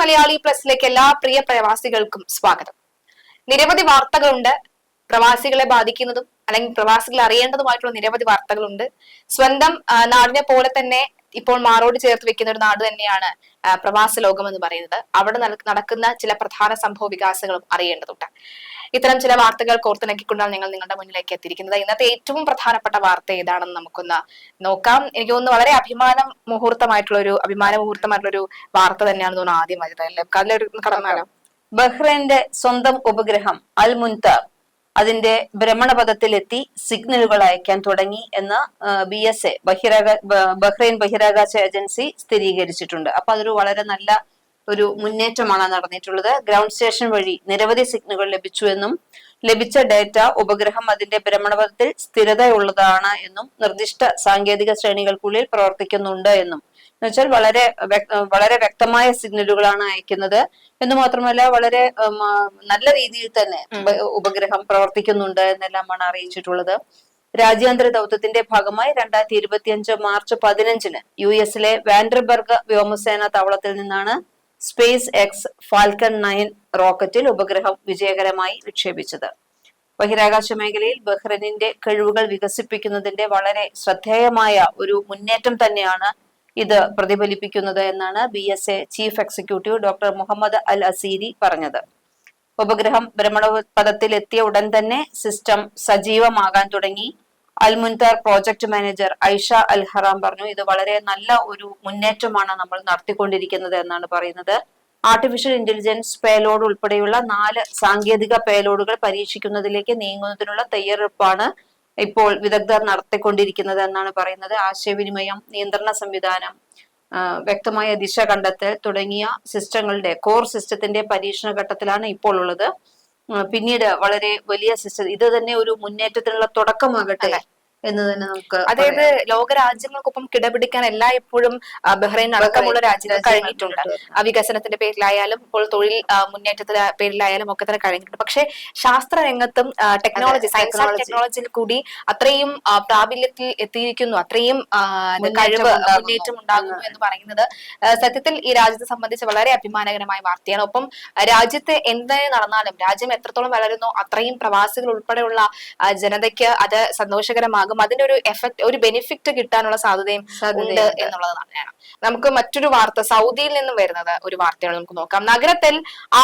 മലയാളി പ്ലസിലേക്ക് എല്ലാ പ്രിയ പ്രവാസികൾക്കും സ്വാഗതം. നിരവധി വാർത്തകളുണ്ട്. പ്രവാസികളെ ബാധിക്കുന്നതും അല്ലെങ്കിൽ പ്രവാസികൾ അറിയേണ്ടതുമായിട്ടുള്ള നിരവധി വാർത്തകളുണ്ട്. സ്വന്തം നാടിനെ പോലെ തന്നെ ഇപ്പോൾ മാറോട് ചേർത്ത് വെക്കുന്ന ഒരു നാട് തന്നെയാണ് പ്രവാസ ലോകം എന്ന് പറയുന്നത്. അവിടെ നടക്കുന്ന ചില പ്രധാന സംഭവ വികാസങ്ങളും അറിയേണ്ടതുണ്ട്. ഇത്തരം ചില വാർത്തകൾ കോർത്തിണക്കിക്കൊണ്ടാണ് ഞങ്ങൾ നിങ്ങളുടെ മുന്നിലേക്ക് എത്തിയിരിക്കുന്നത്. ഇന്നത്തെ ഏറ്റവും പ്രധാനപ്പെട്ട വാർത്ത ഏതാണെന്ന് നമുക്കൊന്ന് നോക്കാം. എനിക്ക് തോന്നുന്നു വളരെ അഭിമാന മുഹൂർത്തമായിട്ടുള്ള ഒരു അഭിമാന മുഹൂർത്തമായിട്ടുള്ള ഒരു വാർത്ത തന്നെയാണ് തോന്നുന്നു ആദ്യം വരുന്നത് അല്ലേ അതിലൊരു കടന്നാലോ. ബഹ്റൈന്റെ സ്വന്തം ഉപഗ്രഹം അൽ മുൻത അതിന്റെ ഭ്രമണപഥത്തിലെത്തി സിഗ്നലുകൾ അയക്കാൻ തുടങ്ങി എന്ന് ബി എസ് എ ബഹിരാകാ ബഹ്റൈൻ ബഹിരാകാശ ഏജൻസി സ്ഥിരീകരിച്ചിട്ടുണ്ട്. അപ്പൊ അതൊരു വളരെ നല്ല ഒരു മുന്നേറ്റമാണ് നടന്നിട്ടുള്ളത്. ഗ്രൗണ്ട് സ്റ്റേഷൻ വഴി നിരവധി സിഗ്നലുകൾ ലഭിച്ചു എന്നും ലഭിച്ച ഡേറ്റ ഉപഗ്രഹം അതിന്റെ ഭ്രമണപഥത്തിൽ സ്ഥിരതയുള്ളതാണ് എന്നും നിർദ്ദിഷ്ട സാങ്കേതിക ശ്രേണികൾക്കുള്ളിൽ പ്രവർത്തിക്കുന്നുണ്ട് എന്നും. എന്നുവെച്ചാൽ വളരെ വളരെ വ്യക്തമായ സിഗ്നലുകളാണ് അയക്കുന്നത്. എന്ന് മാത്രമല്ല വളരെ നല്ല രീതിയിൽ തന്നെ ഉപഗ്രഹം പ്രവർത്തിക്കുന്നുണ്ട് എന്നെല്ലാമാണ് അറിയിച്ചിട്ടുള്ളത്. രാജ്യാന്തര ദൗത്യത്തിന്റെ ഭാഗമായി രണ്ടായിരത്തി ഇരുപത്തിയഞ്ച് മാർച്ച് പതിനഞ്ചിന് യു എസിലെ വാൻഡർബർഗ് വ്യോമസേന താവളത്തിൽ നിന്നാണ് സ്പേസ് എക്സ് ഫാൽക്കൺ നയൻ റോക്കറ്റിൽ ഉപഗ്രഹം വിജയകരമായി വിക്ഷേപിച്ചത്. ബഹിരാകാശ മേഖലയിൽ ബഹ്റൈനിന്റെ കഴിവുകൾ വികസിപ്പിക്കുന്നതിന്റെ വളരെ ശ്രദ്ധേയമായ ഒരു മുന്നേറ്റം തന്നെയാണ് ഇത് പ്രതിഫലിപ്പിക്കുന്നത് എന്നാണ് B S A chief executive doctor Muhammad Al Asiri പറഞ്ഞത്. ഉപഗ്രഹം ഭ്രമണപഥത്തിൽ എത്തിയ ഉടൻ തന്നെ സിസ്റ്റം സജീവമാകാൻ തുടങ്ങി. Almuntar project manager Aisha Alharam പറഞ്ഞു ഇത് വളരെ നല്ല ഒരു മുന്നേറ്റമാണ് നമ്മൾ നടത്തിക്കൊണ്ടിരിക്കുന്നത് എന്നാണ് പറയുന്നത്. ആർട്ടിഫിഷ്യൽ ഇന്റലിജൻസ് പേലോഡ് ഉൾപ്പെടെയുള്ള നാല് സാങ്കേതിക പേലോഡുകൾ പരീക്ഷിക്കുന്നതിലേക്ക് നീങ്ങുന്നതിനുള്ള തയ്യാറെടുപ്പാണ് ഇപ്പോൾ വിദഗ്ധർ നടത്തിക്കൊണ്ടിരിക്കുന്നത് എന്നാണ് പറയുന്നത്. ആശയവിനിമയം നിയന്ത്രണ സംവിധാനം വ്യക്തമായ ദിശ കണ്ടെത്തൽ തുടങ്ങിയ സിസ്റ്റങ്ങളുടെ കോർ സിസ്റ്റത്തിന്റെ പരീക്ഷണ ഘട്ടത്തിലാണ് ഇപ്പോൾ ഉള്ളത്. പിന്നീട് വളരെ വലിയ സിസ്റ്റം ഇത് തന്നെ ഒരു മുന്നേറ്റത്തിനുള്ള തുടക്കമാകട്ടെ. എന്ന് തന്നെ നമുക്ക് അതായത്. ലോക രാജ്യങ്ങൾക്കൊപ്പം കിടപിടിക്കാൻ എല്ലായ്പ്പോഴും എപ്പോഴും ബഹ്റൈൻ അടക്കമുള്ള രാജ്യങ്ങൾ കഴിഞ്ഞിട്ടുണ്ട്. ആ വികസനത്തിന്റെ പേരിലായാലും ഇപ്പോൾ തൊഴിൽ മുന്നേറ്റത്തിന്റെ പേരിലായാലും ഒക്കെ തന്നെ കഴിഞ്ഞിട്ടുണ്ട്. പക്ഷെ ശാസ്ത്ര രംഗത്തും ടെക്നോളജി സയൻസ് ആൻഡ് ടെക്നോളജിയിൽ കൂടി അത്രയും പ്രാബല്യത്തിൽ എത്തിയിരിക്കുന്നു. അത്രയും കഴിവ് മുന്നേറ്റം ഉണ്ടാകുന്നു എന്ന് പറയുന്നത് സത്യത്തിൽ ഈ രാജ്യത്തെ സംബന്ധിച്ച് വളരെ അഭിമാനകരമായ വാർത്തയാണ്. ഒപ്പം രാജ്യത്തെ എന്ത് നടന്നാലും രാജ്യം എത്രത്തോളം വളരുന്നോ അത്രയും പ്രവാസികൾ ഉൾപ്പെടെയുള്ള ജനതയ്ക്ക് അത് സന്തോഷകരമാകും. അതിന്റെ ഒരു എഫക്ട് ഒരു ബെനിഫിറ്റ് കിട്ടാനുള്ള സാധ്യതയും ഉണ്ട്. എന്നുള്ളത് തന്നെയാണ് നമുക്ക് മറ്റൊരു വാർത്ത സൗദിയിൽ നിന്നും വരുന്നത് ഒരു വാർത്തയാണ് നമുക്ക് നോക്കാം. നഗരത്തിൽ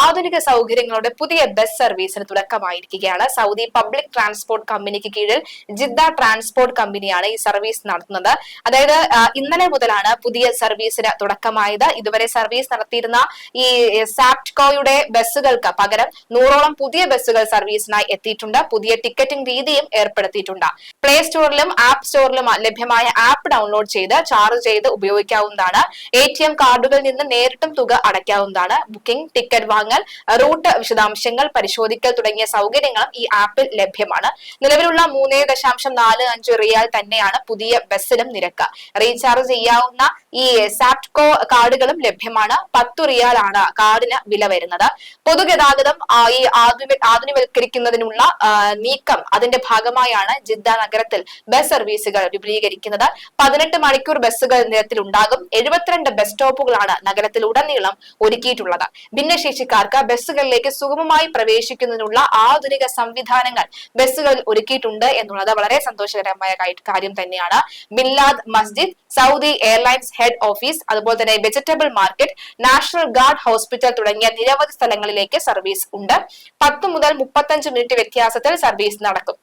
ആധുനിക സൗകര്യങ്ങളുടെ പുതിയ ബസ് സർവീസിന് തുടക്കമായിരിക്കുകയാണ്. സൗദി പബ്ലിക് ട്രാൻസ്പോർട്ട് കമ്പനിക്ക് കീഴിൽ ജിദ്ദ ട്രാൻസ്പോർട്ട് കമ്പനിയാണ് ഈ സർവീസ് നടത്തുന്നത്. അതായത് ഇന്നലെ മുതലാണ് പുതിയ സർവീസിന് തുടക്കമായത്. ഇതുവരെ സർവീസ് നടത്തിയിരുന്ന ഈ സാപ്റ്റ്കോയുടെ ബസ്സുകൾക്ക് പകരം നൂറോളം പുതിയ ബസ്സുകൾ സർവീസിനായി എത്തിയിട്ടുണ്ട്. പുതിയ ടിക്കറ്റിംഗ് രീതിയും ഏർപ്പെടുത്തിയിട്ടുണ്ട്. പ്ലേ സ്റ്റോറിലും ആപ്പ് സ്റ്റോറിലും ലഭ്യമായ ആപ്പ് ഡൗൺലോഡ് ചെയ്ത് ചാർജ് ചെയ്ത് ഉപയോഗിക്കാവുന്നതാണ്. എ ടി എം കാർഡുകളിൽ നിന്ന് നേരിട്ടും തുക അടയ്ക്കാവുന്നതാണ്. ബുക്കിംഗ് ടിക്കറ്റ് വാങ്ങൽ റൂട്ട് വിശദാംശങ്ങൾ പരിശോധിക്കൽ തുടങ്ങിയ സൗകര്യങ്ങളും ഈ ആപ്പിൽ ലഭ്യമാണ്. നിലവിലുള്ള മൂന്നേ ദശാംശം നാല് അഞ്ച് റിയാൽ തന്നെയാണ് പുതിയ ബസ്സിലും നിരക്ക്. റീചാർജ് ചെയ്യാവുന്ന ഈ സാപ്റ്റ്കോ കാർഡുകളും ലഭ്യമാണ്. പത്ത് റിയാൽ ആണ് കാർഡിന് വില വരുന്നത്. പൊതുഗതാഗതം ഈ ആധുനി ആധുനികവൽക്കരിക്കുന്നതിനുള്ള നീക്കം അതിന്റെ ഭാഗമായാണ് ജിദ്ദ നഗരത്തിൽ ബസ് സർവീസുകൾ വിപുലീകരിക്കുന്നത് പതിനെട്ട് മണിക്കൂർ ബസ്സുകൾ നിരത്തിൽ ഉണ്ടാകും എഴുപത്തിരണ്ട് ബസ് സ്റ്റോപ്പുകളാണ് നഗരത്തിൽ ഉടനീളം ഒരുക്കിയിട്ടുള്ളത്. ഭിന്നശേഷിക്കാർക്ക് ബസ്സുകളിലേക്ക് സുഗമമായി പ്രവേശിക്കുന്നതിനുള്ള ആധുനിക സംവിധാനങ്ങൾ ബസ്സുകളിൽ ഒരുക്കിയിട്ടുണ്ട് എന്നുള്ളത് വളരെ സന്തോഷകരമായ കാര്യം തന്നെയാണ്. മില്ലാദ് മസ്ജിദ് സൗദി എയർലൈൻസ് ഹെഡ് ഓഫീസ് അതുപോലെ തന്നെ vegetable market national guard hospital തുടങ്ങിയ നിരവധി സ്ഥലങ്ങളിലേക്ക് സർവീസ് ഉണ്ട്. പത്ത് മുതൽ മുപ്പത്തഞ്ച് മിനിറ്റ് വ്യത്യാസത്തിൽ സർവീസ് നടക്കും.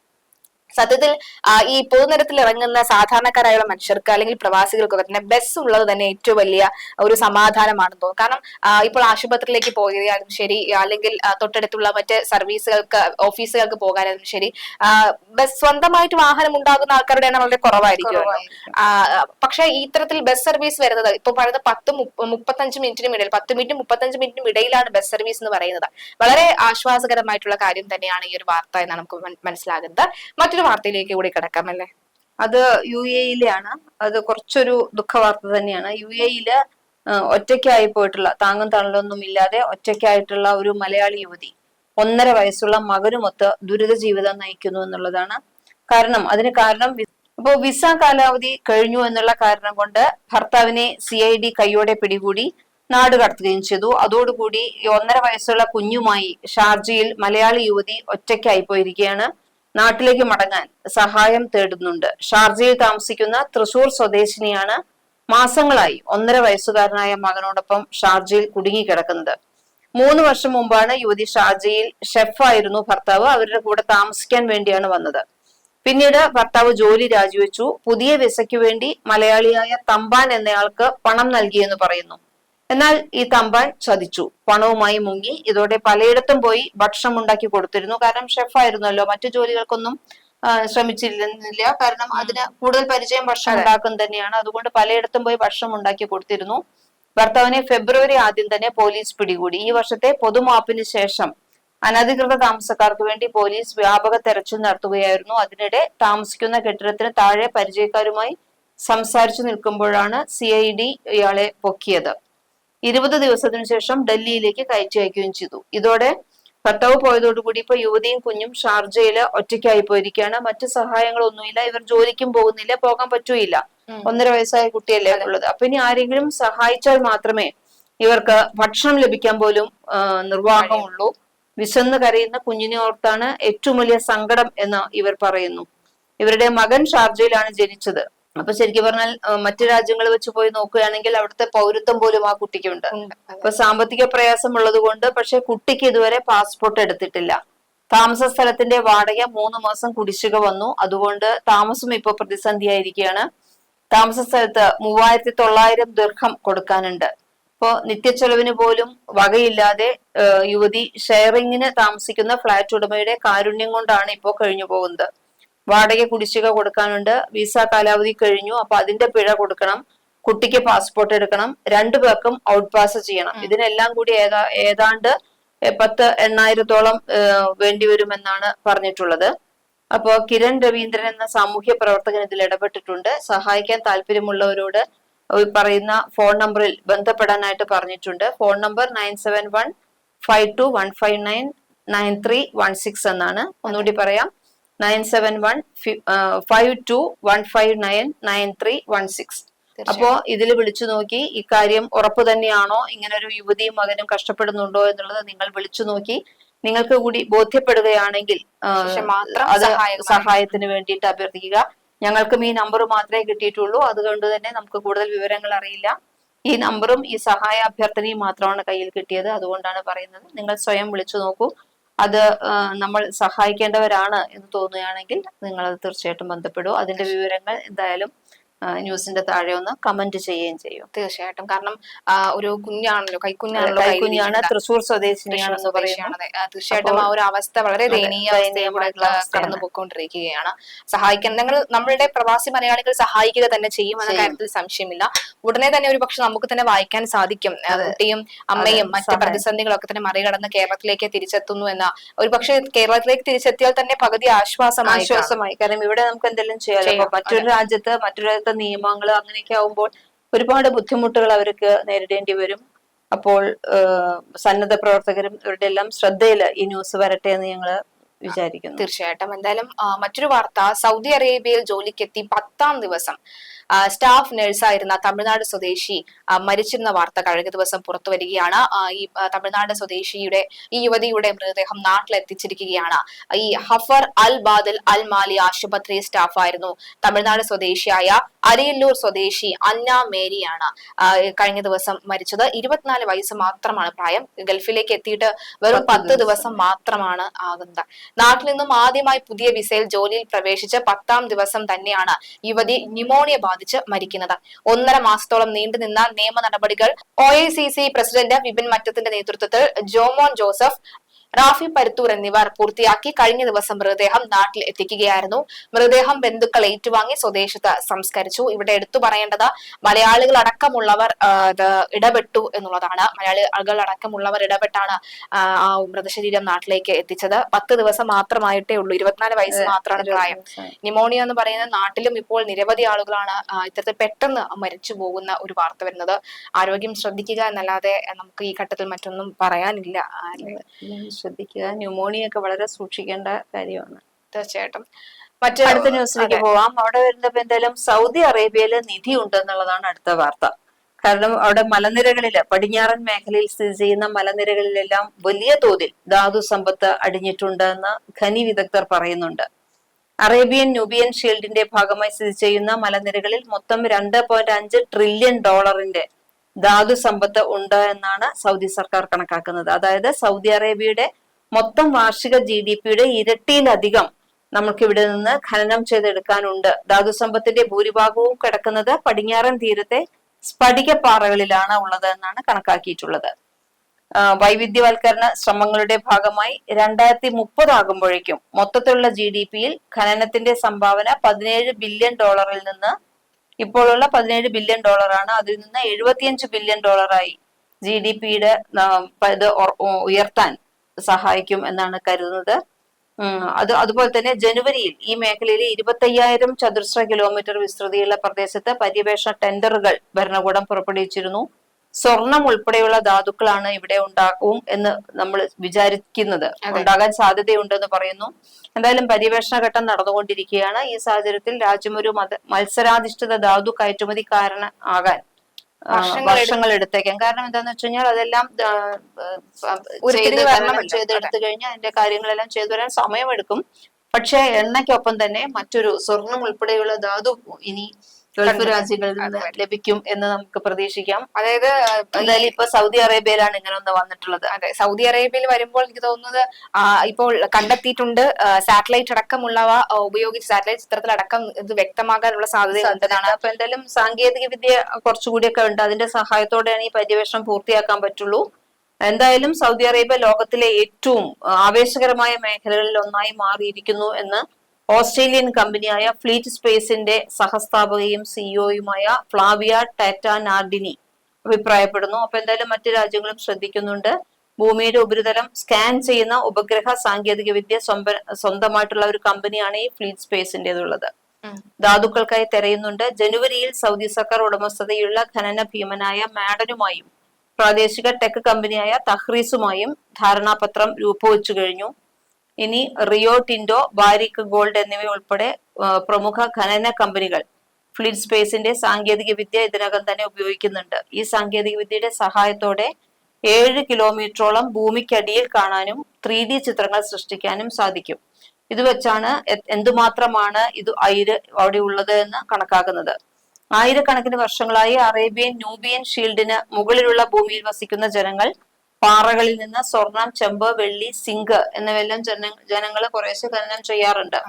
സത്യത്തിൽ ഈ പൊതുനിരത്തിൽ ഇറങ്ങുന്ന സാധാരണക്കാരായുള്ള മനുഷ്യർക്ക് അല്ലെങ്കിൽ പ്രവാസികൾക്കൊക്കെ തന്നെ ബസ് ഉള്ളത് തന്നെ ഏറ്റവും വലിയ ഒരു സമാധാനമാണെന്ന് തോന്നുന്നു. കാരണം ഇപ്പോൾ ആശുപത്രിയിലേക്ക് പോകുകയാലും ശരി അല്ലെങ്കിൽ തൊട്ടടുത്തുള്ള മറ്റ് സർവീസുകൾക്ക് ഓഫീസുകൾക്ക് പോകാനും ശരി ബസ് സ്വന്തമായിട്ട് വാഹനം ഉണ്ടാകുന്ന ആൾക്കാരുടെ എണ്ണം വളരെ കുറവായിരിക്കും. പക്ഷെ ഇത്തരത്തിൽ ബസ് സർവീസ് വരുന്നത് ഇപ്പൊ പറയുന്നത് പത്ത് മുപ്പത്തഞ്ച് മിനിറ്റിനും ഇടയിൽ പത്ത് മിനിറ്റും മുപ്പത്തഞ്ച് മിനിറ്റിനും ഇടയിലാണ് ബസ് സർവീസ് എന്ന് പറയുന്നത്. വളരെ ആശ്വാസകരമായിട്ടുള്ള കാര്യം തന്നെയാണ് ഈ ഒരു വാർത്ത എന്നാണ് നമുക്ക് മനസ്സിലാകുന്നത്. മറ്റൊരു വാർത്തയിലേക്ക് കൂടി കിടക്കാം അല്ലേ അത് യു എയിലാണ് അത് കുറച്ചൊരു ദുഃഖവാർത്ത തന്നെയാണ്. യു എയിൽ ഒറ്റയ്ക്കായി പോയിട്ടുള്ള താങ്ങും തണലൊന്നും ഇല്ലാതെ ഒറ്റയ്ക്കായിട്ടുള്ള ഒരു മലയാളി യുവതി ഒന്നര വയസ്സുള്ള മകനുമൊത്ത് ദുരിത ജീവിതം നയിക്കുന്നു എന്നുള്ളതാണ് കാരണം. അതിന് കാരണം അപ്പോ വിസ കാലാവധി കഴിഞ്ഞു എന്നുള്ള കാരണം കൊണ്ട് ഭർത്താവിനെ സി ഐ ഡി കൈയോടെ പിടികൂടി നാട് കടത്തുകയും ചെയ്തു. അതോടുകൂടി ഒന്നര വയസ്സുള്ള കുഞ്ഞുമായി ഷാർജയിൽ മലയാളി യുവതി ഒറ്റയ്ക്കായി പോയിരിക്കുകയാണ്. നാട്ടിലേക്ക് മടങ്ങാൻ സഹായം തേടുന്നുണ്ട്. ഷാർജയിൽ താമസിക്കുന്ന തൃശൂർ സ്വദേശിനിയാണ് മാസങ്ങളായി ഒന്നര വയസ്സുകാരനായ മകനോടൊപ്പം ഷാർജയിൽ കുടുങ്ങിക്കിടക്കുന്നത്. മൂന്ന് വർഷം മുമ്പാണ് യുവതി ഷാർജയിൽ ഷെഫായിരുന്നു ഭർത്താവ്. അവരുടെ കൂടെ താമസിക്കാൻ വേണ്ടിയാണ് വന്നത്. പിന്നീട് ഭർത്താവ് ജോലി രാജിവെച്ചു. പുതിയ വിസയ്ക്ക് വേണ്ടി മലയാളിയായ തമ്പാൻ എന്നയാൾക്ക് പണം നൽകിയെന്ന് പറയുന്നു. എന്നാൽ ഈ തമ്പാൻ ചതിച്ചു. പണവുമായി മുങ്ങി. ഇതോടെ പലയിടത്തും പോയി ഭക്ഷണം ഉണ്ടാക്കി കൊടുത്തിരുന്നു. കാരണം ഷെഫായിരുന്നല്ലോ. മറ്റു ജോലികൾക്കൊന്നും ശ്രമിച്ചിരുന്നില്ല. കാരണം അതിന് കൂടുതൽ പരിചയം ഭക്ഷണം ഉണ്ടാക്കും തന്നെയാണ്. അതുകൊണ്ട് പലയിടത്തും പോയി ഭക്ഷണം ഉണ്ടാക്കി കൊടുത്തിരുന്നു. ഭർത്താവിനെ ഫെബ്രുവരി ആദ്യം തന്നെ പോലീസ് പിടികൂടി. ഈ വർഷത്തെ പൊതുമാപ്പിന് ശേഷം അനധികൃത താമസക്കാർക്ക് വേണ്ടി പോലീസ് വ്യാപക തെരച്ചിൽ നടത്തുകയായിരുന്നു. അതിനിടെ താമസിക്കുന്ന കെട്ടിടത്തിന് താഴെ പരിചയക്കാരുമായി സംസാരിച്ചു നിൽക്കുമ്പോഴാണ് സി ഐ ഡി ഇയാളെ പൊക്കിയത്. ഇരുപത് ദിവസത്തിനു ശേഷം ഡൽഹിയിലേക്ക് കയറ്റി അയക്കുകയും ചെയ്തു. ഇതോടെ ഭർത്താവ് പോയതോടുകൂടി ഇപ്പൊ യുവതിയും കുഞ്ഞും ഷാർജയിൽ ഒറ്റയ്ക്കായി പോയിരിക്കുകയാണ്. മറ്റു സഹായങ്ങളൊന്നുമില്ല. ഇവർ ജോലിക്കും പോകുന്നില്ല. പോകാൻ പറ്റൂയില്ല. ഒന്നര വയസ്സായ കുട്ടിയല്ലേ ഉള്ളത്. അപ്പൊ ഇനി ആരെങ്കിലും സഹായിച്ചാൽ മാത്രമേ ഇവർക്ക് ഭക്ഷണം ലഭിക്കാൻ പോലും നിർവാഹമുള്ളൂ. വിശന്ന് കരയുന്ന കുഞ്ഞിനെ ഓർത്താണ് ഏറ്റവും വലിയ സങ്കടം എന്ന് ഇവർ പറയുന്നു. ഇവരുടെ മകൻ ഷാർജയിലാണ് ജനിച്ചത്. അപ്പൊ ശരിക്കും പറഞ്ഞാൽ മറ്റു രാജ്യങ്ങൾ വെച്ച് പോയി നോക്കുകയാണെങ്കിൽ അവിടുത്തെ പൗരത്വം പോലും ആ കുട്ടിക്കുണ്ട്. അപ്പൊ സാമ്പത്തിക പ്രയാസമുള്ളത് കൊണ്ട് പക്ഷെ കുട്ടിക്ക് ഇതുവരെ പാസ്പോർട്ട് എടുത്തിട്ടില്ല. താമസ സ്ഥലത്തിന്റെ വാടക മൂന്ന് മാസം കുടിശ്ശിക വന്നു. അതുകൊണ്ട് താമസം ഇപ്പൊ പ്രതിസന്ധിയായിരിക്കുകയാണ്. താമസ സ്ഥലത്ത് മൂവായിരത്തി തൊള്ളായിരം ദീർഘം കൊടുക്കാനുണ്ട്. ഇപ്പോ നിത്യച്ചെലവിന് പോലും വകയില്ലാതെ യുവതി ഷെയറിങ്ങിന് താമസിക്കുന്ന ഫ്ളാറ്റ് ഉടമയുടെ കാരുണ്യം കൊണ്ടാണ് ഇപ്പോൾ കഴിഞ്ഞു പോകുന്നത് വാടക കുടിശ്ശിക കൊടുക്കാനുണ്ട്. വിസ കാലാവധി കഴിഞ്ഞു. അപ്പൊ അതിന്റെ പിഴ കൊടുക്കണം. കുട്ടിക്ക് പാസ്പോർട്ട് എടുക്കണം. രണ്ടു പേർക്കും ഔട്ട് പാസ് ചെയ്യണം ഇതിനെല്ലാം കൂടി ഏതാ ഏതാണ്ട് പത്ത് എണ്ണായിരത്തോളം വേണ്ടിവരുമെന്നാണ് പറഞ്ഞിട്ടുള്ളത്. അപ്പോ കിരൺ രവീന്ദ്രൻ എന്ന സാമൂഹ്യ പ്രവർത്തകൻ ഇതിൽ ഇടപെട്ടിട്ടുണ്ട്. സഹായിക്കാൻ താല്പര്യമുള്ളവരോട് പറയുന്ന ഫോൺ നമ്പറിൽ ബന്ധപ്പെടാനായിട്ട് പറഞ്ഞിട്ടുണ്ട്. Phone number nine seven one five two one five nine nine three one six എന്നാണ്. ഒന്നുകൂടി പറയാം. Nine seven one five two one five nine nine three one six. അപ്പോ ഇതിൽ വിളിച്ചു നോക്കി ഇക്കാര്യം ഉറപ്പ് തന്നെയാണോ? ഇങ്ങനെ ഒരു യുവതിയും മകനും കഷ്ടപ്പെടുന്നുണ്ടോ എന്നുള്ളത് നിങ്ങൾ വിളിച്ചു നോക്കി നിങ്ങൾക്ക് കൂടി ബോധ്യപ്പെടുകയാണെങ്കിൽ അത്. സഹായത്തിന് വേണ്ടിയിട്ട് അഭ്യർത്ഥിക്കുക. ഞങ്ങൾക്കും ഈ നമ്പർ മാത്രമേ കിട്ടിയിട്ടുള്ളൂ. അതുകൊണ്ട് തന്നെ നമുക്ക് കൂടുതൽ വിവരങ്ങൾ അറിയില്ല. ഈ നമ്പറും ഈ സഹായ അഭ്യർത്ഥനയും മാത്രമാണ് കയ്യിൽ കിട്ടിയത്. അതുകൊണ്ടാണ് പറയുന്നത്. നിങ്ങൾ സ്വയം വിളിച്ചു നോക്കൂ. അത് നമ്മൾ സഹായിക്കേണ്ടവരാണ് എന്ന് തോന്നുകയാണെങ്കിൽ നിങ്ങൾ അത് തീർച്ചയായിട്ടും ബന്ധപ്പെടുക. അതിന്റെ വിവരങ്ങൾ എന്തായാലും ന്യൂസിന്റെ താഴെ ഒന്ന് കമന്റ് ചെയ്യുകയും ചെയ്യും. തീർച്ചയായിട്ടും. കാരണം ഒരു കുഞ്ഞാണല്ലോ കൈക്കുഞ്ഞാണല്ലോ കൈക്കുഞ്ഞാണ് തൃശൂർ തൃശ്ശൂർ സ്വദേശിനിയാണെന്ന് പറയുന്നത്. തീർച്ചയായിട്ടും ആ ഒരു അവസ്ഥ വളരെ അതെ, ദയനീയ അവസ്ഥയിലൂടെ കടന്നു പോയിക്കൊണ്ടിരിക്കുകയാണ് സഹായിക്കാൻ ഞങ്ങൾ നമ്മളുടെ പ്രവാസി മലയാളികൾ സഹായിക്കുക തന്നെ ചെയ്യും എന്ന കാര്യത്തിൽ സംശയമില്ല. ഉടനെ തന്നെ ഒരു പക്ഷെ നമുക്ക് തന്നെ വായിക്കാൻ സാധിക്കും. കുട്ടിയും അമ്മയും മറ്റു പ്രതിസന്ധികളൊക്കെ തന്നെ മറികടന്ന് കേരളത്തിലേക്ക് തിരിച്ചെത്തുന്നു എന്ന ഒരു പക്ഷെ കേരളത്തിലേക്ക് തിരിച്ചെത്തിയാൽ തന്നെ പകുതി ആശ്വാസമായി ആശ്വാസമായി. കാരണം ഇവിടെ നമുക്ക് എന്തെങ്കിലും ചെയ്യാം, മറ്റൊരു രാജ്യത്ത് മറ്റൊരു രാജ്യത്തെ നിയമങ്ങൾ അങ്ങനെയൊക്കെ ആവുമ്പോൾ ഒരുപാട് ബുദ്ധിമുട്ടുകൾ അവർക്ക് നേരിടേണ്ടി വരും. അപ്പോൾ സന്നദ്ധ പ്രവർത്തകരും ഇവരുടെ എല്ലാം ശ്രദ്ധയിൽ ഈ ന്യൂസ് വരട്ടെ എന്ന് ഞങ്ങൾ വിചാരിക്കുന്നു. തീർച്ചയായിട്ടും. എന്തായാലും മറ്റൊരു വാർത്ത. സൗദി അറേബ്യയിൽ ജോലിക്കെത്തി പത്താം ദിവസം. സ്റ്റാഫ് നഴ്സായിരുന്ന തമിഴ്നാട് സ്വദേശി മരിച്ചിരുന്ന വാർത്ത കഴിഞ്ഞ ദിവസം പുറത്തു വരികയാണ്. ഈ തമിഴ്നാട് സ്വദേശിയുടെ ഈ യുവതിയുടെ മൃതദേഹം നാട്ടിലെത്തിച്ചിരിക്കുകയാണ്. ഈ ഹഫർ അൽ ബാദിൽ അൽ മാലി ആശുപത്രി സ്റ്റാഫായിരുന്നു തമിഴ്നാട് സ്വദേശിയായ അരിയല്ലൂർ സ്വദേശി അന്ന മേരിയാണ് കഴിഞ്ഞ ദിവസം മരിച്ചത്. ഇരുപത്തിനാല് വയസ്സ് മാത്രമാണ് പ്രായം. ഗൾഫിലേക്ക് എത്തിയിട്ട് വെറും പത്ത് ദിവസം. മാത്രമാണ് ആകുന്നത്. നാട്ടിൽ നിന്നും ആദ്യമായി പുതിയ വിസയിൽ ജോലിയിൽ പ്രവേശിച്ച് പത്താം ദിവസം തന്നെയാണ് യുവതി ന്യൂമോണിയ ബാധിച്ച് മരിക്കുന്നത്. ഒന്നര മാസത്തോളം നീണ്ടുനിന്ന നിയമ നടപടികൾ ഒ പ്രസിഡന്റ് വിപിൻ മറ്റത്തിന്റെ നേതൃത്വത്തിൽ ജോമോൻ ജോസഫ് റാഫി പരുത്തൂർ എന്നിവർ പൂർത്തിയാക്കി കഴിഞ്ഞ ദിവസം മൃതദേഹം നാട്ടിൽ എത്തിക്കുകയായിരുന്നു. മൃതദേഹം ബന്ധുക്കൾ ഏറ്റുവാങ്ങി സ്വദേശത്ത് സംസ്കരിച്ചു. ഇവിടെ എടുത്തു പറയേണ്ടത് മലയാളികൾ അടക്കമുള്ളവർ ഇടപെട്ടു എന്നുള്ളതാണ്. മലയാളികൾ അടക്കമുള്ളവർ ഇടപെട്ടാണ് ആ, മൃതശരീരം നാട്ടിലേക്ക് എത്തിച്ചത്. പത്ത് ദിവസം മാത്രമായിട്ടേ ഉള്ളൂ. ഇരുപത്തിനാല് വയസ്സ് മാത്രമാണ് പ്രായം. ന്യൂമോണിയ എന്ന് പറയുന്നത് നാട്ടിലും ഇപ്പോൾ നിരവധി ആളുകളാണ് ഇത്തരത്തിൽ പെട്ടെന്ന് മരിച്ചു പോകുന്ന ഒരു വാർത്ത വരുന്നത്. ആരോഗ്യം ശ്രദ്ധിക്കുക എന്നല്ലാതെ നമുക്ക് ഈ ഘട്ടത്തിൽ മറ്റൊന്നും പറയാനില്ല? ശ്രദ്ധിക്കുക. ന്യൂമോണിയ ഒക്കെ വളരെ സൂക്ഷിക്കേണ്ട കാര്യമാണ്. തീർച്ചയായിട്ടും. മറ്റേ അടുത്ത ന്യൂസിലേക്ക്. പോവാം. അവിടെ വരുന്നപ്പോ എന്തായാലും സൗദി അറേബ്യയിൽ നിധി ഉണ്ടെന്നുള്ളതാണ് അടുത്ത വാർത്ത. കാരണം അവിടെ മലനിരകളിൽ പടിഞ്ഞാറൻ മേഖലയിൽ സ്ഥിതി ചെയ്യുന്ന മലനിരകളിലെല്ലാം വലിയ തോതിൽ ധാതു സമ്പത്ത് അടിഞ്ഞിട്ടുണ്ട് എന്ന് ഖനി വിദഗ്ധർ പറയുന്നുണ്ട്. അറേബ്യൻ ന്യൂബിയൻ ഷീൽഡിന്റെ ഭാഗമായി സ്ഥിതി ചെയ്യുന്ന മലനിരകളിൽ മൊത്തം രണ്ട് പോയിന്റ് അഞ്ച് ട്രില്യൺ ഡോളറിന്റെ ധാതു സമ്പത്ത് ഉണ്ട് എന്നാണ് സൗദി സർക്കാർ കണക്കാക്കുന്നത്. അതായത് സൗദി അറേബ്യയുടെ മൊത്തം വാർഷിക ജി ഡി പിയുടെ ഇരട്ടിയിലധികം നമുക്ക് ഇവിടെ നിന്ന് ഖനനം ചെയ്തെടുക്കാനുണ്ട്. ധാതു സമ്പത്തിന്റെ ഭൂരിഭാഗവും കിടക്കുന്നത് പടിഞ്ഞാറൻ തീരത്തെ സ്ഫടികപ്പാറകളിലാണ് ഉള്ളത് എന്നാണ് കണക്കാക്കിയിട്ടുള്ളത്. വൈവിധ്യവൽക്കരണ ശ്രമങ്ങളുടെ ഭാഗമായി രണ്ടായിരത്തി മുപ്പതാകുമ്പോഴേക്കും മൊത്തത്തിലുള്ള ജി ഡി പിയിൽ ഖനനത്തിന്റെ സംഭാവന പതിനേഴ് ബില്യൺ ഡോളറിൽ നിന്ന് ഇപ്പോഴുള്ള പതിനേഴ് ബില്യൺ ഡോളറാണ് അതിൽ നിന്ന് എഴുപത്തിയഞ്ച് ബില്യൺ ഡോളറായി ജി ഡി പിയുടെ ഇത് ഉയർത്താൻ സഹായിക്കും എന്നാണ് കരുതുന്നത്. അത് അതുപോലെ തന്നെ ജനുവരിയിൽ ഈ മേഖലയിലെ ഇരുപത്തയ്യായിരം ചതുരശ്ര കിലോമീറ്റർ വിസ്തൃതിയുള്ള പ്രദേശത്ത് പര്യവേഷണ ടെൻഡറുകൾ ഭരണകൂടം പുറപ്പെടുവിച്ചിരുന്നു. സ്വർണം ഉൾപ്പെടെയുള്ള ധാതുക്കളാണ് ഇവിടെ ഉണ്ടാക്കും എന്ന് നമ്മൾ വിചാരിക്കുന്നത്. ഉണ്ടാകാൻ സാധ്യതയുണ്ടെന്ന് പറയുന്നു. എന്തായാലും പര്യവേഷണ ഘട്ടം നടന്നുകൊണ്ടിരിക്കുകയാണ്. ഈ സാഹചര്യത്തിൽ രാജ്യം ഒരു മത മത്സരാധിഷ്ഠിത ധാതു കയറ്റുമതി കാരണ ആകാൻ വർഷങ്ങൾ എടുത്തേക്കാം കാരണം എന്താന്ന് വെച്ച് കഴിഞ്ഞാൽ അതെല്ലാം ചെയ്തെടുത്തു കഴിഞ്ഞാൽ അതിന്റെ കാര്യങ്ങളെല്ലാം ചെയ്തു വരാൻ സമയമെടുക്കും. പക്ഷേ എണ്ണയ്ക്കൊപ്പം തന്നെ മറ്റൊരു സ്വർണം ഉൾപ്പെടെയുള്ള ധാതു ഇനി ഗൾഫ്. രാജ്യങ്ങളിൽ നിന്ന് ലഭിക്കും എന്ന് നമുക്ക് പ്രതീക്ഷിക്കാം. അതായത് എന്തായാലും ഇപ്പൊ സൗദി അറേബ്യയിലാണ് ഇങ്ങനെ ഒന്ന് വന്നിട്ടുള്ളത്. അതെ സൗദി അറേബ്യയിൽ വരുമ്പോൾ എനിക്ക് തോന്നുന്നത് ഇപ്പോൾ കണ്ടെത്തിയിട്ടുണ്ട് സാറ്റലൈറ്റ് അടക്കമുള്ളവ ഉപയോഗിച്ച് സാറ്റലൈറ്റ് ചിത്രത്തിൽ അടക്കം ഇത് വ്യക്തമാകാനുള്ള സാധ്യത ഉണ്ടെന്നാണ് അപ്പൊ എന്തായാലും സാങ്കേതിക വിദ്യ കുറച്ചുകൂടിയൊക്കെ ഉണ്ട്. അതിന്റെ സഹായത്തോടെയാണ് ഈ പര്യവേഷണം പൂർത്തിയാക്കാൻ പറ്റുള്ളൂ. എന്തായാലും സൗദി അറേബ്യ ലോകത്തിലെ ഏറ്റവും ആവേശകരമായ മേഖലകളിൽ ഒന്നായി മാറിയിരിക്കുന്നു എന്ന് ഓസ്ട്രേലിയൻ കമ്പനിയായ ഫ്ലീറ്റ് സ്പേസിന്റെ സഹസ്ഥാപകയും സിഇഒയുമായ ഫ്ലാവിയ ടാറ്റ നാർഡിനി അഭിപ്രായപ്പെടുന്നു. അപ്പൊ എന്തായാലും മറ്റു രാജ്യങ്ങളും ശ്രദ്ധിക്കുന്നുണ്ട്. ഭൂമിയുടെ ഉപരിതലം സ്കാൻ ചെയ്യുന്ന ഉപഗ്രഹ സാങ്കേതിക വിദ്യ സ്വന്തമായിട്ടുള്ള ഒരു കമ്പനിയാണ് ഈ ഫ്ലീറ്റ് സ്പേസിന്റേതുള്ളത്. ധാതുക്കൾക്കായി തെരയുന്നുണ്ട്. ജനുവരിയിൽ സൗദി സർക്കാർ ഉടമസ്ഥതയുള്ള ഖനന ഭീമനായ മാഡനുമായും പ്രാദേശിക ടെക് കമ്പനിയായ തഹ്രീസുമായും ധാരണാപത്രം രൂപവെച്ചു കഴിഞ്ഞു. ഇനി റിയോ ടിൻഡോ ബാരിക് ഗോൾഡ് എന്നിവ ഉൾപ്പെടെ പ്രമുഖ ഖനന കമ്പനികൾ ഫ്ലിറ്റ് സ്പേസിന്റെ സാങ്കേതിക വിദ്യ ഇതിനകം തന്നെ ഉപയോഗിക്കുന്നുണ്ട്. ഈ സാങ്കേതിക വിദ്യയുടെ സഹായത്തോടെ ഏഴ് കിലോമീറ്ററോളം ഭൂമിക്കടിയിൽ കാണാനും ത്രീ ഡി ചിത്രങ്ങൾ സൃഷ്ടിക്കാനും സാധിക്കും. ഇത് വെച്ചാണ് എന്തുമാത്രമാണ് ഇത് അയിര് അവിടെ ഉള്ളത് എന്ന് കണക്കാക്കുന്നത്. ആയിരക്കണക്കിന് വർഷങ്ങളായി അറേബ്യൻ ന്യൂബിയൻ ഷീൽഡിന് മുകളിലുള്ള ഭൂമിയിൽ വസിക്കുന്ന ജനങ്ങൾ പാറകളിൽ നിന്ന് സ്വർണം ചെമ്പ് വെള്ളി സിങ്ക് എന്നിവയെല്ലാം ജന ജനങ്ങൾ കുറേശ്ശെ ഖനനം ചെയ്യാറുണ്ട്.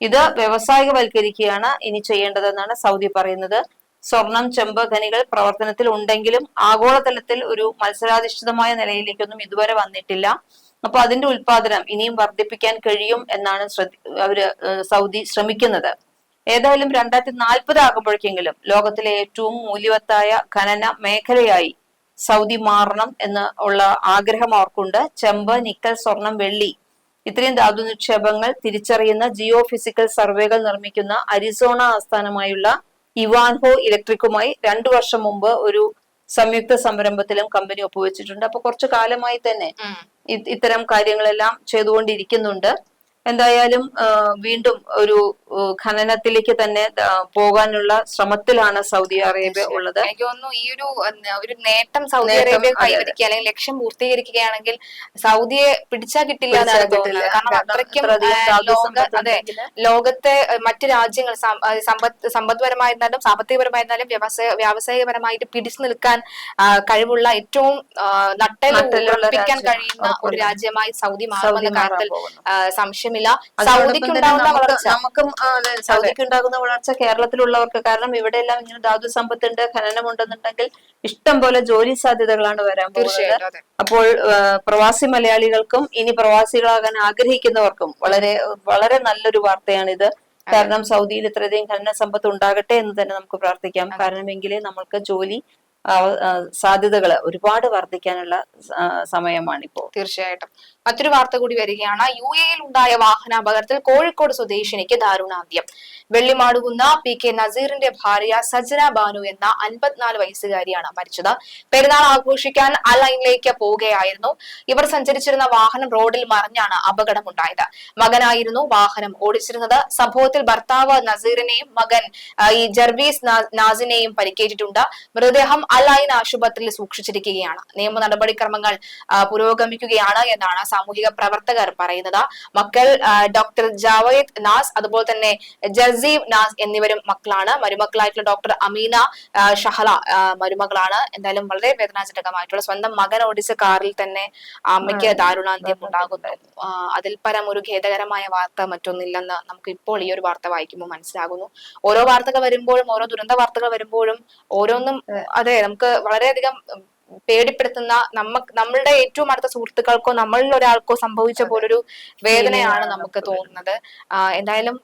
ഇത് വ്യവസായികവൽക്കരിക്കുകയാണ് ഇനി ചെയ്യേണ്ടതെന്നാണ് സൗദി പറയുന്നത്. സ്വർണം ചെമ്പ് ഖനികൾ പ്രവർത്തനത്തിൽ ഉണ്ടെങ്കിലും ആഗോളതലത്തിൽ ഒരു മത്സരാധിഷ്ഠിതമായ നിലയിലേക്കൊന്നും ഇതുവരെ വന്നിട്ടില്ല. അപ്പൊ അതിന്റെ ഉൽപാദനം ഇനിയും വർദ്ധിപ്പിക്കാൻ കഴിയും എന്നാണ് ശ്രദ്ധി അവർ സൗദി ശ്രമിക്കുന്നത്. ഏതായാലും രണ്ടായിരത്തി നാൽപ്പത് ആകുമ്പോഴേക്കെങ്കിലും ലോകത്തിലെ ഏറ്റവും മൂല്യവത്തായ ഖനന മേഖലയായി സൗദി മാറണം എന്ന് ഉള്ള ആഗ്രഹം അവർക്കുണ്ട്. ചെമ്പ് നിക്കൽ സ്വർണം വെള്ളി ഇത്രയും ധാതു നിക്ഷേപങ്ങൾ തിരിച്ചറിയുന്ന ജിയോ ഫിസിക്കൽ സർവേകൾ നിർമ്മിക്കുന്ന അരിസോണ ആസ്ഥാനമായുള്ള ഇവാൻഹോ ഇലക്ട്രിക്കുമായി രണ്ടു വർഷം മുമ്പ് ഒരു സംയുക്ത സംരംഭത്തിലും കമ്പനി ഒപ്പുവെച്ചിട്ടുണ്ട്. അപ്പൊ കുറച്ചു കാലമായി തന്നെ ഇത്തരം കാര്യങ്ങളെല്ലാം ചെയ്തുകൊണ്ടിരിക്കുന്നുണ്ട്. എന്തായാലും വീണ്ടും ഒരു ഖനനത്തിലേക്ക് തന്നെ പോകാനുള്ള ശ്രമത്തിലാണ് സൗദി അറേബ്യ ഉള്ളത്. എനിക്ക് തോന്നുന്നു ഈ ഒരു ഒരു നേട്ടം സൗദി അറേബ്യ കൈവരിക്കുക അല്ലെങ്കിൽ ലക്ഷ്യം പൂർത്തീകരിക്കുകയാണെങ്കിൽ സൗദിയെ പിടിച്ചാൽ കിട്ടില്ല. കാരണം അത്രയ്ക്കും അതെ ലോകത്തെ മറ്റു രാജ്യങ്ങൾ സമ്പത്ത് സമ്പദ്പരമായിരുന്നാലും സാമ്പത്തികപരമായിരുന്നാലും വ്യവസായ വ്യാവസായികപരമായിട്ട് പിടിച്ചു നിൽക്കാൻ കഴിവുള്ള ഏറ്റവും ഉറപ്പിക്കാൻ കഴിയുന്ന ഒരു രാജ്യമായി സൗദി മാറുമെന്ന കാര്യത്തിൽ പോകുന്നു. സൗദിക്ക് ഉണ്ടാകുന്ന വളർച്ച. നമുക്കും ആ, സൗദിക്ക് ഉണ്ടാകുന്ന വളർച്ച കേരളത്തിലുള്ളവർക്ക് കാരണം ഇവിടെ എല്ലാം ഇങ്ങനെ ധാതു സമ്പത്തുണ്ട് ഖനനം ഉണ്ടെന്നുണ്ടെങ്കിൽ ഇഷ്ടം പോലെ ജോലി സാധ്യതകളാണ് വരാൻ പോകുന്നത്. അപ്പോൾ പ്രവാസി മലയാളികൾക്കും ഇനി പ്രവാസികളാകാൻ ആഗ്രഹിക്കുന്നവർക്കും വളരെ വളരെ നല്ലൊരു വാർത്തയാണിത്. കാരണം സൗദിയിൽ ഇത്രയധികം ഖനന സമ്പത്ത് ഉണ്ടാകട്ടെ എന്ന് തന്നെ നമുക്ക് പ്രാർത്ഥിക്കാം. കാരണം എങ്കിലേ നമ്മൾക്ക് ജോലി സാധ്യതകൾ ഒരുപാട് വർദ്ധിക്കാനുള്ള സമയമാണിപ്പോ. തീർച്ചയായിട്ടും. മറ്റൊരു വാർത്ത കൂടി വരികയാണ്. യു എയിൽ ഉണ്ടായ വാഹനാപകടത്തിൽ കോഴിക്കോട് സ്വദേശിനിക്ക് ദാരുണാന്ത്യം. വെള്ളിമാടുകുന്ന പി കെ നസീറിന്റെ ഭാര്യ സജന ബാനു എന്ന അൻപത്തിനാല് വയസ്സുകാരിയാണ് മരിച്ചത്. പെരുന്നാൾ ആഘോഷിക്കാൻ അലൈനിലേക്ക് പോവുകയായിരുന്നു. ഇവർ സഞ്ചരിച്ചിരുന്ന വാഹനം റോഡിൽ മറിഞ്ഞാണ് അപകടമുണ്ടായത്. മകനായിരുന്നു വാഹനം ഓടിച്ചിരുന്നത്. സംഭവത്തിൽ ഭർത്താവ് നസീറിനെയും മകൻ ഈ ജർവീസ് നാസിനെയും പരിക്കേറ്റിട്ടുണ്ട്. മൃതദേഹം അലൈൻ ആശുപത്രിയിൽ സൂക്ഷിച്ചിരിക്കുകയാണ്. നിയമ നടപടിക്രമങ്ങൾ പുരോഗമിക്കുകയാണ് എന്നാണ് സാമൂഹിക പ്രവർത്തകർ പറയുന്നത്. മക്കൾ ഡോക്ടർ ജാവേദ് നാസ് അതുപോലെ തന്നെ ജസീവ് നാസ് എന്നിവരും മക്കളാണ്. മരുമക്കളായിട്ടുള്ള ഡോക്ടർ അമീന ഷഹല മരുമകളാണ്. എന്തായാലും വളരെ വേദനാജനകമായിട്ടുള്ള സ്വന്തം മകൻ ഓടിച്ച കാറിൽ തന്നെ അമ്മയ്ക്ക് ദാരുണാന്ത്യം ഉണ്ടാകുന്നു. അതിൽ പരം ഒരു ഖേദകരമായ വാർത്ത മറ്റൊന്നില്ലെന്ന് നമുക്ക് ഇപ്പോൾ ഈ ഒരു വാർത്ത വായിക്കുമ്പോൾ മനസ്സിലാകുന്നു. ഓരോ വാർത്തകൾ വരുമ്പോഴും ഓരോ ദുരന്ത വാർത്തകൾ വരുമ്പോഴും ഓരോന്നും അതെ നമുക്ക് വളരെയധികം പേടിപ്പെടുത്തുന്ന നമ്മ നമ്മളുടെ ഏറ്റവും അടുത്ത സുഹൃത്തുക്കൾക്കോ നമ്മളിൽ ഒരാൾക്കോ സംഭവിച്ച പോലൊരു വേദനയാണ് നമുക്ക് തോന്നുന്നത്. എന്തായാലും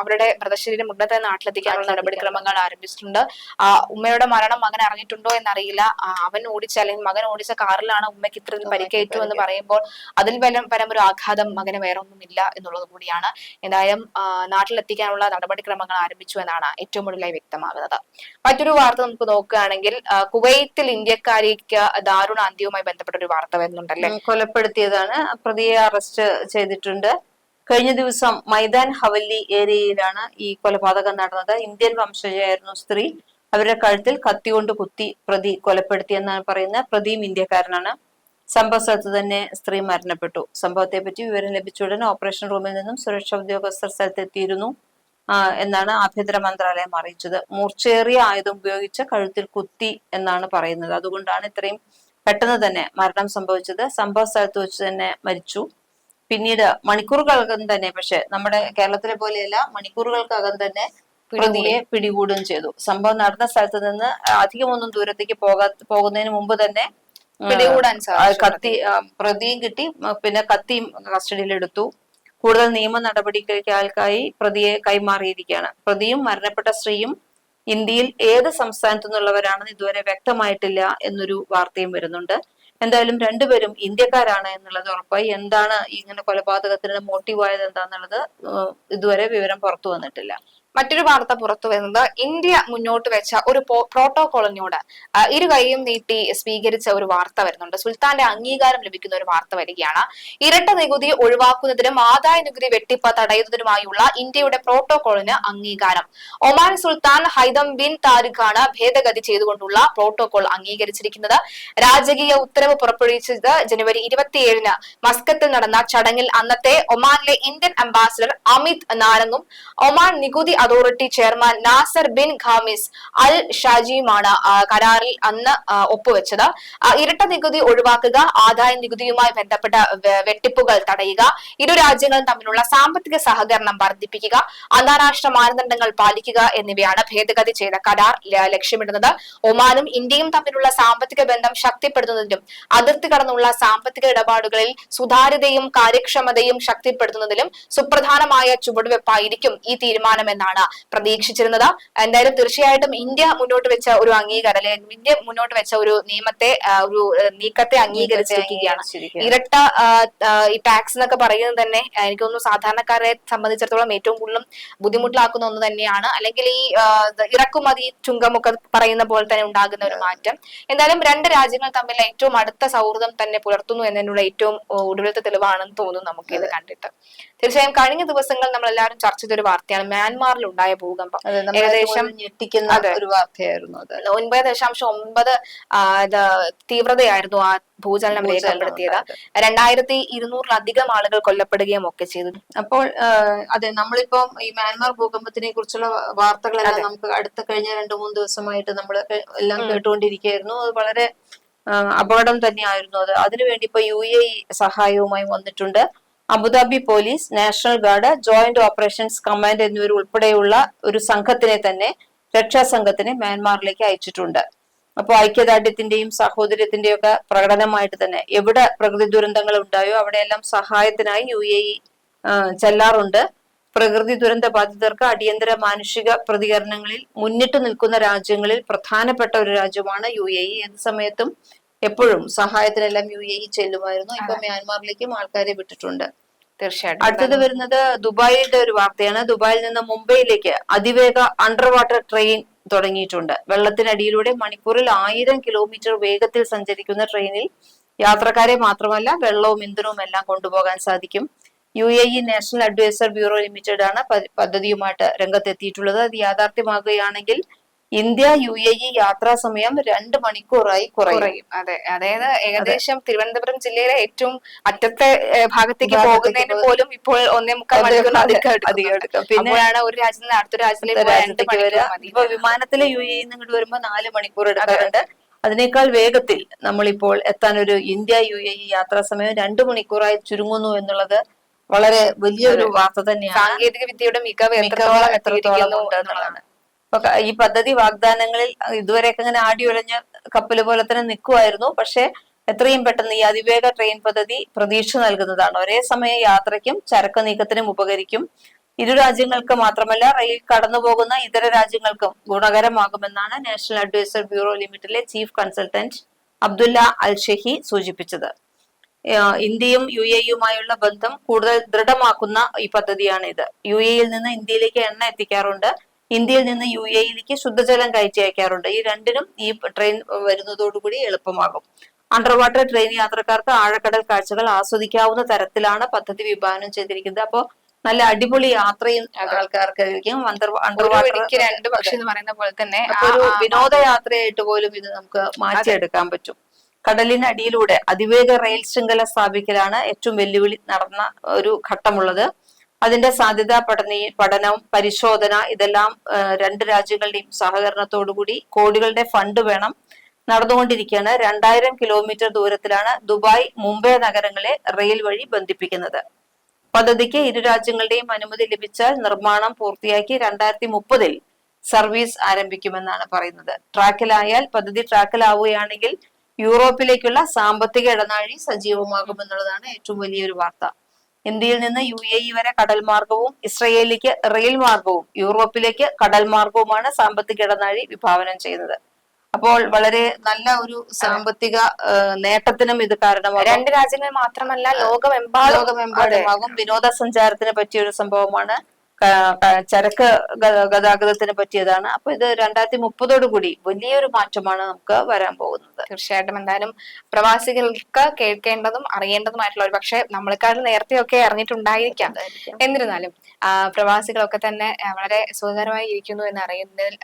അവരുടെ മൃതശരീരം ഉടനെ നാട്ടിലെത്തിക്കാനുള്ള നടപടിക്രമങ്ങൾ ആരംഭിച്ചിട്ടുണ്ട്. ആ ഉമ്മയുടെ മരണം മകൻ അറിഞ്ഞിട്ടുണ്ടോ എന്നറിയില്ല. അവൻ ഓടിച്ച അല്ലെങ്കിൽ മകൻ ഓടിച്ച കാറിലാണ് ഉമ്മയ്ക്ക് ഇത്ര പരിക്കേറ്റു എന്ന് പറയുമ്പോൾ അതിൽ വലം പരം ഒരു ആഘാതം മകന് വേറെ ഒന്നുമില്ല എന്നുള്ളത് കൂടിയാണ്. എന്തായാലും നാട്ടിലെത്തിക്കാനുള്ള നടപടിക്രമങ്ങൾ ആരംഭിച്ചു എന്നാണ് ഏറ്റവും കൂടുതലായി വ്യക്തമാകുന്നത്. മറ്റൊരു വാർത്ത നമുക്ക് നോക്കുകയാണെങ്കിൽ കുവൈത്തിൽ കുവൈത്തിൽ ഇന്ത്യക്കാരിക്ക് ദാരുണ അന്ത്യവുമായി ബന്ധപ്പെട്ട ഒരു വാർത്ത വരുന്നുണ്ടല്ലേ? കൊലപ്പെടുത്തിയതാണ്. പ്രതിയെ അറസ്റ്റ് ചെയ്തിട്ടുണ്ട്. കഴിഞ്ഞ ദിവസം മൈതാൻ ഹവല്ലി ഏരിയയിലാണ് ഈ കൊലപാതകം നടന്നത്. ഇന്ത്യൻ വംശജയായിരുന്നു സ്ത്രീ. അവരുടെ കഴുത്തിൽ കത്തി കൊണ്ട് കുത്തി പ്രതി കൊലപ്പെടുത്തിയെന്നാണ് പറയുന്നത്. പ്രതിയും ഇന്ത്യക്കാരനാണ്. സംഭവ സ്ഥലത്ത് തന്നെ സ്ത്രീ മരണപ്പെട്ടു. സംഭവത്തെ പറ്റി വിവരം ലഭിച്ച ഉടൻ ഓപ്പറേഷൻ റൂമിൽ നിന്നും സുരക്ഷാ ഉദ്യോഗസ്ഥർ സ്ഥലത്തെത്തിയിരുന്നു. എന്നാണ് ആഭ്യന്തര മന്ത്രാലയം അറിയിച്ചത്. മൂർച്ചേറിയ ആയുധം ഉപയോഗിച്ച് കഴുത്തിൽ കുത്തി എന്നാണ് പറയുന്നത്. അതുകൊണ്ടാണ് ഇത്രയും പെട്ടെന്ന് തന്നെ മരണം സംഭവിച്ചത്. സംഭവ സ്ഥലത്ത് വെച്ച് തന്നെ മരിച്ചു. പിന്നീട് മണിക്കൂറുകൾക്കകം തന്നെ പക്ഷെ നമ്മുടെ കേരളത്തിലെ പോലെയല്ല മണിക്കൂറുകൾക്കകം തന്നെ പ്രതിയെ പിടികൂടുകയും ചെയ്തു. സംഭവം നടന്ന സ്ഥലത്ത് നിന്ന് അധികമൊന്നും ദൂരത്തേക്ക് പോകാ പോകുന്നതിന് മുമ്പ് തന്നെ പിടികൂടാൻ കത്തി പ്രതിയും കിട്ടി. പിന്നെ കത്തിയും കസ്റ്റഡിയിലെടുത്തു. കൂടുതൽ നിയമ നടപടികൾക്കായി പ്രതിയെ കൈമാറിയിരിക്കുകയാണ്. പ്രതിയും മരണപ്പെട്ട സ്ത്രീയും ഇന്ത്യയിൽ ഏത് സംസ്ഥാനത്തു നിന്നുള്ളവരാണെന്ന് ഇതുവരെ വ്യക്തമായിട്ടില്ല എന്നൊരു വാർത്തയും വരുന്നുണ്ട്. എന്തായാലും രണ്ടുപേരും ഇന്ത്യക്കാരാണ് എന്നുള്ളത് ഉറപ്പായി. എന്താണ് ഇങ്ങനെ കൊലപാതകത്തിന് മോട്ടീവായത് എന്താന്നുള്ളത് ഇതുവരെ വിവരം പുറത്തു വന്നിട്ടില്ല. മറ്റൊരു വാർത്ത പുറത്തു വരുന്നത് ഇന്ത്യ മുന്നോട്ട് വെച്ച ഒരു പ്രോട്ടോകോളിനോട് ഇരു കൈയും നീട്ടി സ്വീകരിച്ച ഒരു വാർത്ത വരുന്നുണ്ട്. സുൽത്താന്റെ അംഗീകാരം ലഭിക്കുന്ന ഒരു വാർത്ത വരികയാണ്. ഇരട്ട നികുതി ഒഴിവാക്കുന്നതിനും ആദായ നികുതി വെട്ടിപ്പ് തടയുന്നതിനുമായുള്ള ഇന്ത്യയുടെ പ്രോട്ടോകോളിന് അംഗീകാരം. ഒമാൻ സുൽത്താൻ ഹൈദം ബിൻ താരിഖാണ് ഭേദഗതി ചെയ്തുകൊണ്ടുള്ള പ്രോട്ടോകോൾ അംഗീകരിച്ചിരിക്കുന്നത്. രാജകീയ ഉത്തരവ് പുറപ്പെടുവിച്ചത് ജനുവരി ഇരുപത്തിയേഴിന് മസ്കത്തിൽ നടന്ന ചടങ്ങിൽ. അന്നത്തെ ഒമാനിലെ ഇന്ത്യൻ അംബാസിഡർ അമിത് നാരങ്ങും ഒമാൻ നികുതി authority chairman Nasser bin Khamis al ഷാജിയുമാണ് കരാറിൽ അന്ന് ഒപ്പുവെച്ചത്. ഇരട്ട നികുതി ഒഴിവാക്കുക ആദായ നികുതിയുമായി ബന്ധപ്പെട്ട വെട്ടിപ്പുകൾ തടയുക ഇരു രാജ്യങ്ങളും തമ്മിലുള്ള സാമ്പത്തിക സഹകരണം വർദ്ധിപ്പിക്കുക അന്താരാഷ്ട്ര മാനദണ്ഡങ്ങൾ പാലിക്കുക എന്നിവയാണ് ഭേദഗതി ചെയ്ത കരാർ ലക്ഷ്യമിടുന്നത്. ഒമാനും ഇന്ത്യയും തമ്മിലുള്ള സാമ്പത്തിക ബന്ധം ശക്തിപ്പെടുത്തുന്നതിനും അതിർത്തി കടന്നുള്ള സാമ്പത്തിക ഇടപാടുകളിൽ സുതാര്യതയും കാര്യക്ഷമതയും ശക്തിപ്പെടുത്തുന്നതിലും സുപ്രധാനമായ ചുവടുവെപ്പായിരിക്കും ഈ തീരുമാനമെന്നാണ് പ്രതീക്ഷിച്ചിരുന്നത്. എന്തായാലും തീർച്ചയായിട്ടും ഇന്ത്യ മുന്നോട്ട് വെച്ച ഒരു അംഗീകാരം അല്ലെങ്കിൽ ഇന്ത്യ മുന്നോട്ട് വെച്ച ഒരു നിയമത്തെ ഒരു നീക്കത്തെ അംഗീകരിച്ചിരിക്കുകയാണ് ഇരട്ട ഈ ടാക്സ് എന്നൊക്കെ പറയുന്നത് തന്നെ എനിക്ക് തോന്നുന്നു സാധാരണക്കാരെ സംബന്ധിച്ചിടത്തോളം ഏറ്റവും കൂടുതലും ബുദ്ധിമുട്ടിലാക്കുന്ന ഒന്ന് തന്നെയാണ്. അല്ലെങ്കിൽ ഈ ഇറക്കുമതി ചുങ്കമൊക്കെ പറയുന്ന പോലെ തന്നെ ഉണ്ടാകുന്ന ഒരു മാറ്റം. എന്തായാലും രണ്ട് രാജ്യങ്ങൾ തമ്മിൽ ഏറ്റവും അടുത്ത സൗഹൃദം തന്നെ പുലർത്തുന്നു എന്നതിനുള്ള ഏറ്റവും ഒടുവിലത്തെ തെളിവാണെന്ന് തോന്നുന്നു നമുക്ക് ഇത് കണ്ടിട്ട്. തീർച്ചയായും കഴിഞ്ഞ ദിവസങ്ങൾ നമ്മൾ എല്ലാവരും ചർച്ച ചെയ്ത ഒരു വാർത്തയാണ്. മ്യാൻമാറിൽ ഉണ്ടായ ഭൂകമ്പം. ഏകദേശം ഞെട്ടിക്കുന്ന ഒരു വാർത്തയായിരുന്നു ഒൻപത് ദശാംശം ഒമ്പത് തീവ്രതയായിരുന്നു ആ ഭൂചലനം രേഖപ്പെടുത്തിയത്. രണ്ടായിരത്തി ഇരുന്നൂറിലധികം ആളുകൾ കൊല്ലപ്പെടുകയും ഒക്കെ ചെയ്തു. അപ്പോൾ അതെ നമ്മളിപ്പം ഈ മ്യാൻമാർ ഭൂകമ്പത്തിനെ കുറിച്ചുള്ള വാർത്തകളെല്ലാം നമുക്ക് അടുത്ത കഴിഞ്ഞ രണ്ടു മൂന്ന് ദിവസമായിട്ട് നമ്മൾ എല്ലാം കേട്ടുകൊണ്ടിരിക്കുകയായിരുന്നു. അത് വളരെ അപകടം തന്നെയായിരുന്നു അത്. അതിനുവേണ്ടി ഇപ്പൊ യു എ സഹായവുമായി വന്നിട്ടുണ്ട്. Abu Dhabi police national guard joint operations command എന്നിവർ ഉൾപ്പെടെയുള്ള ഒരു സംഘത്തിനെ തന്നെ രക്ഷാസംഘത്തിനെ മ്യാൻമാറിലേക്ക് അയച്ചിട്ടുണ്ട്. അപ്പോൾ ഐക്യദാർഢ്യത്തിന്റെയും സഹോദര്യത്തിന്റെയും ഒക്കെ പ്രകടനമായിട്ട് തന്നെ എവിടെ പ്രകൃതി ദുരന്തങ്ങൾ ഉണ്ടായോ അവിടെയെല്ലാം സഹായത്തിനായി യു എ ഇ ചെല്ലാറുണ്ട്. പ്രകൃതി ദുരന്ത ബാധിതർക്ക് അടിയന്തര മാനുഷിക പ്രതികരണങ്ങളിൽ മുന്നിട്ട് നിൽക്കുന്ന രാജ്യങ്ങളിൽ പ്രധാനപ്പെട്ട ഒരു രാജ്യമാണ് യു എ ഇ. ഏത് സമയത്തും എപ്പോഴും സഹായത്തിനെല്ലാം യു എ ഇ ചെല്ലുമായിരുന്നു. ഇപ്പൊ മ്യാൻമാറിലേക്കും ആൾക്കാരെ വിട്ടിട്ടുണ്ട്. തീർച്ചയായിട്ടും. അടുത്തത് വരുന്നത് ദുബായിയുടെ ഒരു വാർത്തയാണ്. ദുബായിൽ നിന്ന് മുംബൈയിലേക്ക് അതിവേഗ അണ്ടർ വാട്ടർ ട്രെയിൻ തുടങ്ങിയിട്ടുണ്ട്. വെള്ളത്തിനടിയിലൂടെ മണിക്കൂറിൽ ആയിരം കിലോമീറ്റർ വേഗത്തിൽ സഞ്ചരിക്കുന്ന ട്രെയിനിൽ യാത്രക്കാരെ മാത്രമല്ല വെള്ളവും ഇന്ധനവും എല്ലാം കൊണ്ടുപോകാൻ സാധിക്കും. U A E national adviser bureau limited ആണ് പദ്ധതിയുമായിട്ട് രംഗത്തെത്തിയിട്ടുള്ളത്. അത് യാഥാർത്ഥ്യമാകുകയാണെങ്കിൽ ഇന്ത്യ യു എ ഇ യാത്രാ സമയം രണ്ട് മണിക്കൂറായി കുറയും. അതെ. അതായത് ഏകദേശം തിരുവനന്തപുരം ജില്ലയിലെ ഏറ്റവും അറ്റത്തെ ഭാഗത്തേക്ക് പോകുന്നതിന് പോലും ഇപ്പോൾ ഒന്നേ മുക്കാൽ മണിക്കൂർ അധികം എടുക്കും. എടുക്കും. ഒരു രാജ്യത്ത് നിന്ന് അടുത്ത രാജ്യത്തിലേക്ക് രാജ്യത്തേക്ക് വരിക ഇപ്പൊ വിമാനത്തിലെ യു എ ഇങ്ങോട്ട് വരുമ്പോ നാല് മണിക്കൂർ എടുക്കാറുണ്ട്. അതിനേക്കാൾ വേഗത്തിൽ നമ്മളിപ്പോൾ എത്താൻ ഒരു ഇന്ത്യ യു എ ഇ യാത്രാ സമയം രണ്ടു മണിക്കൂറായി ചുരുങ്ങുന്നു എന്നുള്ളത് വളരെ വലിയൊരു വാർത്ത തന്നെയാണ്. സാങ്കേതിക വിദ്യയുടെ മികവ് എത്രത്തോളം എത്രത്തോളം ഉണ്ട് എന്നുള്ളതാണ്. ഈ പദ്ധതി വാഗ്ദാനങ്ങളിൽ ഇതുവരെയൊക്കെ ഇങ്ങനെ ആടി ഉലഞ്ഞ കപ്പൽ പോലെ തന്നെ നിൽക്കുമായിരുന്നു പക്ഷെ എത്രയും പെട്ടെന്ന് ഈ അതിവേഗ ട്രെയിൻ പദ്ധതി പ്രതീക്ഷ നൽകുന്നതാണ്. ഒരേ സമയം യാത്രയ്ക്കും ചരക്ക് നീക്കത്തിനും ഉപകരിക്കും. ഇരു രാജ്യങ്ങൾക്ക് മാത്രമല്ല റെയിൽ കടന്നുപോകുന്ന ഇതര രാജ്യങ്ങൾക്കും ഗുണകരമാകുമെന്നാണ് national adviser bureau ലിമിറ്റഡിലെ chief consultant Abdullah al Shehi സൂചിപ്പിച്ചത് ഇന്ത്യയും യു എയുമായുള്ള ബന്ധം കൂടുതൽ ദൃഢമാക്കുന്ന ഈ പദ്ധതിയാണ് ഇത് യു എയിൽ നിന്ന് ഇന്ത്യയിലേക്ക് എണ്ണ എത്തിക്കാറുണ്ട്. ഇന്ത്യയിൽ നിന്ന് യു എയിലേക്ക് ശുദ്ധജലം കയറ്റി അയക്കാറുണ്ട് ഈ രണ്ടിനും ഈ ട്രെയിൻ വരുന്നതോടുകൂടി എളുപ്പമാകും. അണ്ടർ വാട്ടർ ട്രെയിൻ യാത്രക്കാർക്ക് ആഴക്കടൽ കാഴ്ചകൾ ആസ്വദിക്കാവുന്ന തരത്തിലാണ് പദ്ധതി വിഭാവനം ചെയ്തിരിക്കുന്നത്. അപ്പോ നല്ല അടിപൊളി യാത്രയും ആൾക്കാർക്ക് ആയിരിക്കും അണ്ടർ അണ്ടർ വാട്ടർ രണ്ട് പക്ഷി എന്ന് പറയുന്ന പോലെ തന്നെ ഒരു വിനോദയാത്രയായിട്ട് പോലും ഇത് നമുക്ക് മാറ്റിയെടുക്കാൻ പറ്റും. കടലിനടിയിലൂടെ അതിവേഗ റെയിൽ ശൃംഖല സ്ഥാപിക്കലാണ് ഏറ്റവും വെല്ലുവിളി നടന്ന ഒരു ഘട്ടമുള്ളത്. അതിന്റെ സാധ്യത പഠന പഠനം പരിശോധന ഇതെല്ലാം രണ്ട് രാജ്യങ്ങളുടെയും സഹകരണത്തോടുകൂടി കോടികളുടെ ഫണ്ട് വേണം നടന്നുകൊണ്ടിരിക്കുകയാണ്. രണ്ടായിരം കിലോമീറ്റർ ദൂരത്തിലാണ് ദുബായ് മുംബൈ നഗരങ്ങളെ റെയിൽ വഴി ബന്ധിപ്പിക്കുന്നത്. പദ്ധതിക്ക് ഇരു രാജ്യങ്ങളുടെയും അനുമതി ലഭിച്ചാൽ നിർമ്മാണം പൂർത്തിയാക്കി രണ്ടായിരത്തി മുപ്പതിൽ സർവീസ് ആരംഭിക്കുമെന്നാണ് പറയുന്നത്. ട്രാക്കിലായാൽ പദ്ധതി ട്രാക്കിലാവുകയാണെങ്കിൽ യൂറോപ്പിലേക്കുള്ള സാമ്പത്തിക ഇടനാഴി സജീവമാകുമെന്നുള്ളതാണ് ഏറ്റവും വലിയൊരു വാർത്ത. ഇന്ത്യയിൽ നിന്ന് യു എ ഇ വരെ കടൽ മാർഗവും ഇസ്രയേലിലേക്ക് റെയിൽ മാർഗവും യൂറോപ്പിലേക്ക് കടൽ മാർഗവുമാണ് സാമ്പത്തിക ഇടനാഴി വിഭാവനം ചെയ്യുന്നത്. അപ്പോൾ വളരെ നല്ല ഒരു സാമ്പത്തിക നേട്ടത്തിനും ഇത് കാരണമാകും. രണ്ട് രാജ്യങ്ങൾ മാത്രമല്ല ലോകമെമ്പാടും ലോകമെമ്പാടുമാകും വിനോദസഞ്ചാരത്തിന് പറ്റിയ ഒരു സംഭവമാണ് ചരക്ക് ഗതാഗതത്തിന് പറ്റിയതാണ്. അപ്പൊ ഇത് രണ്ടായിരത്തി മുപ്പതോടു കൂടി വലിയൊരു മാറ്റമാണ് നമുക്ക് വരാൻ പോകുന്നത്. തീർച്ചയായിട്ടും. എന്തായാലും പ്രവാസികൾക്ക് കേൾക്കേണ്ടതും അറിയേണ്ടതുമായിട്ടുള്ള ഒരു പക്ഷെ നമ്മളെക്കാളും നേരത്തെയൊക്കെ അറിഞ്ഞിട്ടുണ്ടായിരിക്കാം. എന്നിരുന്നാലും പ്രവാസികളൊക്കെ തന്നെ വളരെ സുഖകരമായി ഇരിക്കുന്നു എന്ന് അറിയുന്നതിൽ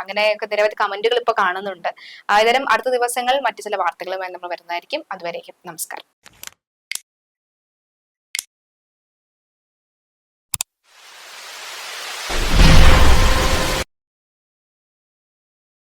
അങ്ങനെയൊക്കെ നിരവധി കമന്റുകൾ ഇപ്പൊ കാണുന്നുണ്ട്. ഏതായാലും അടുത്ത ദിവസങ്ങൾ മറ്റു ചില വാർത്തകളുമായി നമ്മൾ വരുന്നതായിരിക്കും. അതുവരേക്കും നമസ്കാരം.